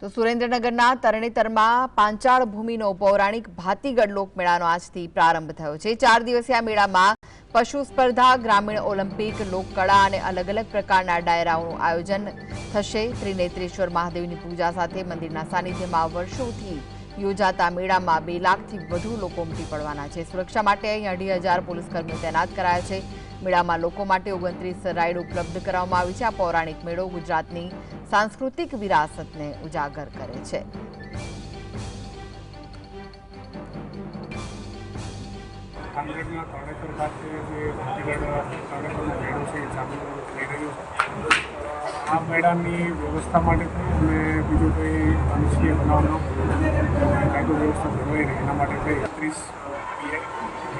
તો સુરેન્દ્રનગરના તરણેતરમાં પાંચાળ ભૂમિનો પૌરાણિક ભાતીગઢ લોકમેળાનો આજથી પ્રારંભ થયો છે. ચાર દિવસીય આ મેળામાં પશુ સ્પર્ધા, ગ્રામીણ ઓલિમ્પિક, લોકકળા અને અલગ અલગ પ્રકારના ડાયરાઓનું આયોજન થશે. ત્રિનેત્રેશ્વર મહાદેવની પૂજા સાથે મંદિરના સાનિધ્યમાં વર્ષોથી યોજાતા મેળામાં બે લાખથી વધુ લોકો ઉમટી પડવાના છે. સુરક્ષા માટે અહીં અઢી હજાર પોલીસકર્મીઓ તૈનાત કરાયા છે. મેળામાં લોકો માટે ઓગણત્રીસ રાઇડ ઉપલબ્ધ કરાવવામાં આવી છે. આ પૌરાણિક મેળો ગુજરાતની સાંસ્કૃતિક વિરાસતને ઉજાગર કરે છે. કામરેજના તરણેતર ખાતે જે મેળો છે આ મેળાની વ્યવસ્થા માટે અને બીજું કંઈ અનિશ્ચિત બનાવવાનો કાયદો વ્યવસ્થા જળવાઈ રહે એના માટે કંઈ ત્રીસ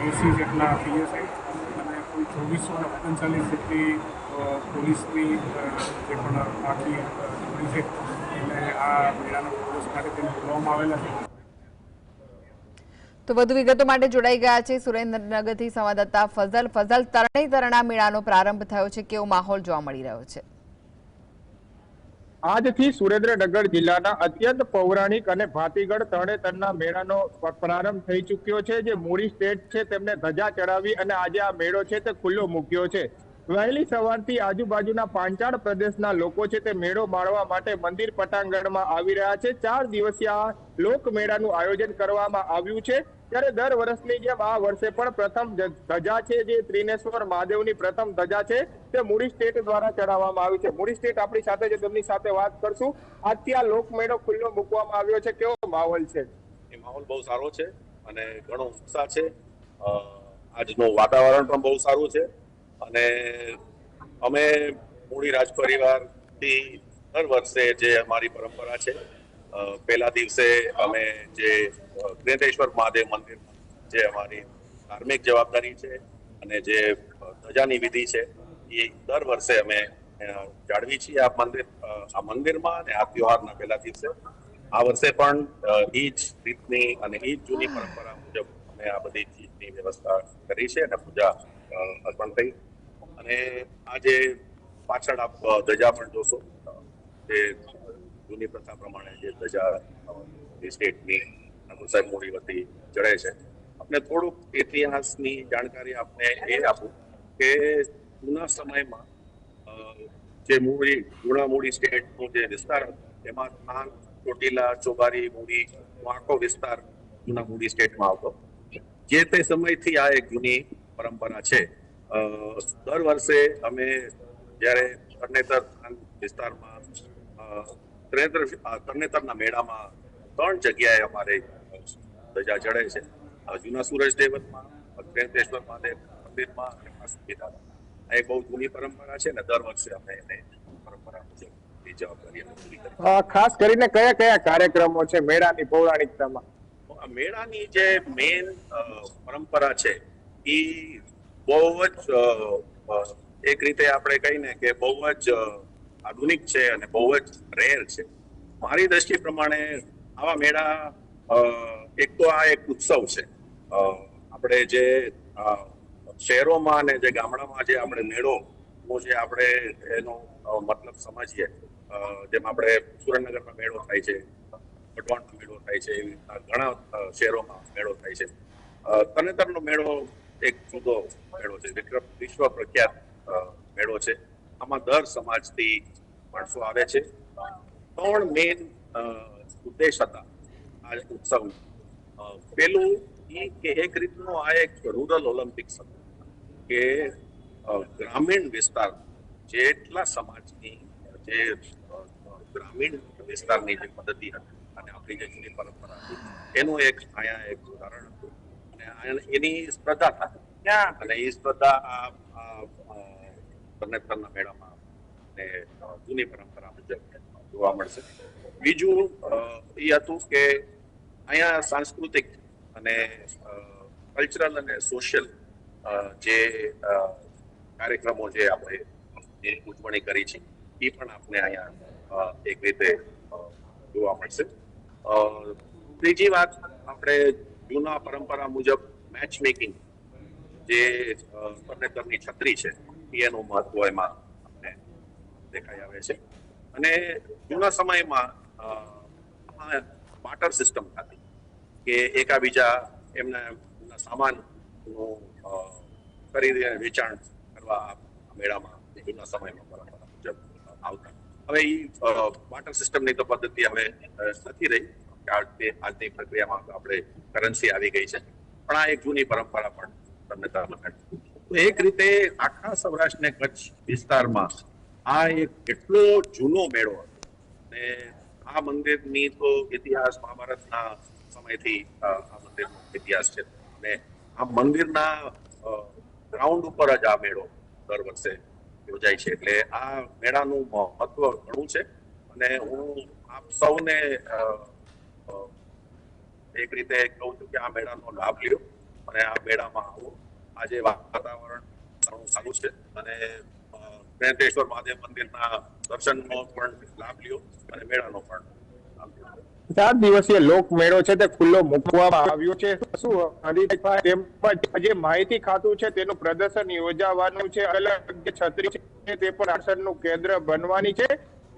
એસી જેટલા પીએસઆઈ અને કુલ ચોવીસો ઓગણચાલીસ જેટલી પોલીસની જે પણ આખી ટુકડી છે એને આ મેળાના પ્રવેશ માટે તેને બોલાવવામાં આવેલા છે. તો વધુ વિગતો માટે જોડાઈ ગયા છે સુરેન્દ્રનગરથી સંવાદદાતા ફઝલ. ફઝલ તરણે તરણા મેળાનો પ્રારંભ થયો છે. કેવો માહોલ જોવા મળી રહ્યો છે? આજથી સુરેન્દ્રનગર જિલ્લાના અત્યંત પૌરાણિક અને ભાતીગઢ તરણેતરના મેળાનો પ્રારંભ થઈ ચૂક્યો છે. જે મૂડી સ્ટેટ છે તેમને ધજા ચડાવી અને આજે આ મેળો છે તે ખુલ્લો મૂક્યો છે. વહેલી સવારથી આજુબાજુના પાંચાળ પ્રદેશના લોકો છે તે મેળો માણવા માટે મંદિર પટાંગણમાં આવી રહ્યા છે. ચાર દિવસીય આ લોક મેળાનું આયોજન કરવામાં આવ્યું છે. ત્યારે દર વર્ષની જેમ આ વર્ષે પણ પ્રથમ ધજા છે જે ત્રિનેશ્વર મહાદેવની પ્રથમ ધજા છે તે મૂડી સ્ટેટ દ્વારા ચડાવવામાં આવી છે. મૂડી સ્ટેટ આપણી સાથે છે, તેમની સાથે વાત કરશું. આજથી આ લોકમેળો ખુલ્લો મૂકવામાં આવ્યો છે. કેવો માહોલ છે? એ માહોલ બહુ સારો છે અને ઘણો ઉત્સાહ છે. આજનું વાતાવરણ પણ બહુ સારું છે. અને અમે મૂળી રાજ પરિવારથી દર વર્ષે જે અમારી પરંપરા છે પહેલા દિવસે અમે જે ગ્રેન્દ્રેશ્વર મહાદેવ મંદિર જે અમારી ધાર્મિક જવાબદારી છે અને જે ધજાની વિધિ છે, એ દર વર્ષે અમે જાળવી છીએ આ મંદિર આ મંદિરમાં અને આ તહેવારના પહેલા દિવસે. આ વર્ષે પણ એ જ રીતની અને એ જ જૂની પરંપરા મુજબ અમે આ બધી ચીજની વ્યવસ્થા કરી છે અને પૂજા અ, અને આ આજે પાછળ આપ ધજા પણ જોશો. જે જૂની પ્રથા પ્રમાણે જે ધજા જે સ્ટેટની સાહેબ મૂડી વતી ચડે છે. આપણે થોડુંક ઇતિહાસની જાણકારી આપને એ આપું કે જૂના સમયમાં જે મૂળી જૂના મૂળી સ્ટેટનો જે વિસ્તાર હતો એમાં થાન ચોટીલા ચોબારી નો આખો વિસ્તાર જૂના મૂળી સ્ટેટમાં આવતો. જે તે સમયથી આ એક જૂની પરંપરા છે. દર વર્ષે અમે જ્યારે તરણેતર વિસ્તારમાં તરણેતર તરણેતરના મેળામાં ત્રણ જગ્યાએ અમારે ધજા ચડે છે. જૂના સૂરજ દેવતમાં ત્રેતેશ્વર મહાદેવ મંદિરમાં અને વાસુકીનાથ આ એક બહુ જૂની પરંપરા છે ને દર વર્ષે અમે એને પરંપરા મુજબ એ જવાબદારી પૂરી કરી ખાસ કરીને કયા કયા કાર્યક્રમો છે મેળાની પૌરાણિકતામાં મેળાની જે મેન પરંપરા છે એ બહુ જ એક રીતે આપણે કહીને કે બહુ જ આધુનિક છે અને બહુ જ રેર છે. મારી દ્રષ્ટિ પ્રમાણે આવા મેળા એક તો આ એક ઉત્સવ છે. આપણે જે શહેરોમાં અને જે ગામડામાં જે આપણે મેળો જે આપણે એનો મતલબ સમજીએ જેમ આપણે સુરેન્દ્રનગરમાં મેળો થાય છે વઢવાણનો મેળો થાય છે, એવી રીતના ઘણા શહેરોમાં મેળો થાય છે. તરણેતરનો મેળો એક જુદો મેળો છે. વિક્રમ- વિશ્વ પ્રખ્યાત મેળો છે. આમાં દર સમાજથી માણસો આવે છે. ત્રણ મેઇન ઉદ્દેશ હતા આ ઉત્સવ પેલું એ કે એક રીતનું આ એક રૂરલ ઓલિમ્પિક્સ હતો કે ગ્રામીણ વિસ્તાર જેટલા સમાજની, જે ગ્રામીણ વિસ્તારની જે પદ્ધતિ હતી અને આપણી જે જૂની પરંપરા હતી, એનું એક અહીંયા એક ઉદાહરણ એની સ્પર્ધા થાય. અને એ સ્પર્ધા તરણેતરના મેળામાં જૂની પરંપરા મુજબ જોવા મળશે. બીજું એ હતું કે અહીંયા સાંસ્કૃતિક અને કલ્ચરલ અને સોશિયલ જે કાર્યક્રમો જે આપણે જે ઉજવણી કરી છે એ પણ આપણે અહીંયા એક રીતે જોવા મળશે. ત્રીજી વાત આપણે જૂના પરંપરા મુજબ મેચ મેકિંગ જે અ, તરણેતરની છત્રી છે એનું મહત્વ એમાં આપણે દેખાઈ આવે છે. અને જૂના સમયમાં બાટર સિસ્ટમ હતી કે એકાબીજા એમના અ, ખરીદી વેચાણ કરવા મેળામાં જૂના સમયમાં પરંપરા મુજબ આવતા. હવે એ બાટર સિસ્ટમની તો પદ્ધતિ હવે નથી રહી. આજની પ્રક્રિયામાં આપણે કરન્સી આવી ગઈ છે. પણ આ એક જૂની પરંપરા પણ તમને તરફ તો એક રીતે આખા સૌરાષ્ટ્ર ને કચ્છ વિસ્તારમાં આ એક એટલો જૂનો મેળો હતો. ને આ મંદિરની તો ઇતિહાસ મહાભારતના સમયથી આ મંદિરનો ઇતિહાસ છે. ને આ મંદિરના ગ્રાઉન્ડ ઉપર જ આ મેળો દર વર્ષે યોજાય છે. એટલે આ મેળાનું મહત્વ ઘણું છે. અને હું આપ સૌને એક રીતે કહું છું કે આ મેળાનો લાભ લ્યો અને આ મેળામાં આવો. આજે વાતાવરણ ઘણું સારું છે અને અ, મહાદેવ મંદિરના દર્શનનો પણ લાભ લ્યો અને મેળાનો પણ ચાર દિવસીય લોક મેળો છે તે ખુલ્લો મૂકવામાં આવ્યો છે. શું હરીફભાઈ તેમજ જે માહિતી ખાતું છે તેનું પ્રદર્શન યોજાવાનું છે. અલગ છત્રી છે તે પણ આકર્ષણનું કેન્દ્ર બનવાની છે.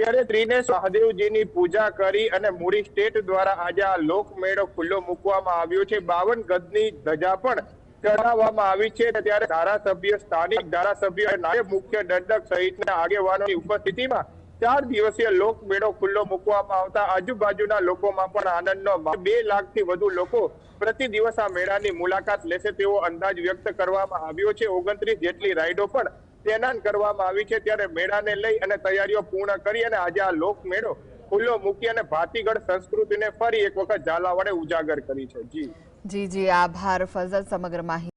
ત્યારે ત્રિનેશ સહદેવજીની પૂજા કરી અને મૂડી સ્ટેટ દ્વારા આજે આ લોક મેળો ખુલ્લો મૂકવામાં આવ્યો છે. બાવન ગજની ધજા પણ ચડાવવામાં આવી છે. ત્યારે ધારાસભ્ય, સ્થાનિક ધારાસભ્ય નાયબ મુખ્ય દંડક સહિતના આગેવાનોની ઉપસ્થિતિમાં ચાર દિવસીય લોક મેળો ખુલ્લો મૂકવામાં આવતા આજુબાજુના લોકોમાં પણ આનંદનો. બે લાખથી વધુ લોકો પ્રતિ દિવસ આ મેળાની મુલાકાત લેશે તેવો અંદાજ વ્યક્ત કરવામાં આવ્યો છે. ઓગણત્રીસ જેટલી રાઈડો પણ તૈનાત કરવામાં આવી છે ત્યારે મેળાને લઈ અને તૈયારીઓ પૂર્ણ કરી અને આજે આ લોક મેળો ખુલ્લો મૂકી અને ભાતીગઢ સંસ્કૃતિને ફરી એક વખત ઝાલા વડે ઉજાગર કરી છે. જી. જી જી, આભાર ફઝલ, સમગ્ર માહિતી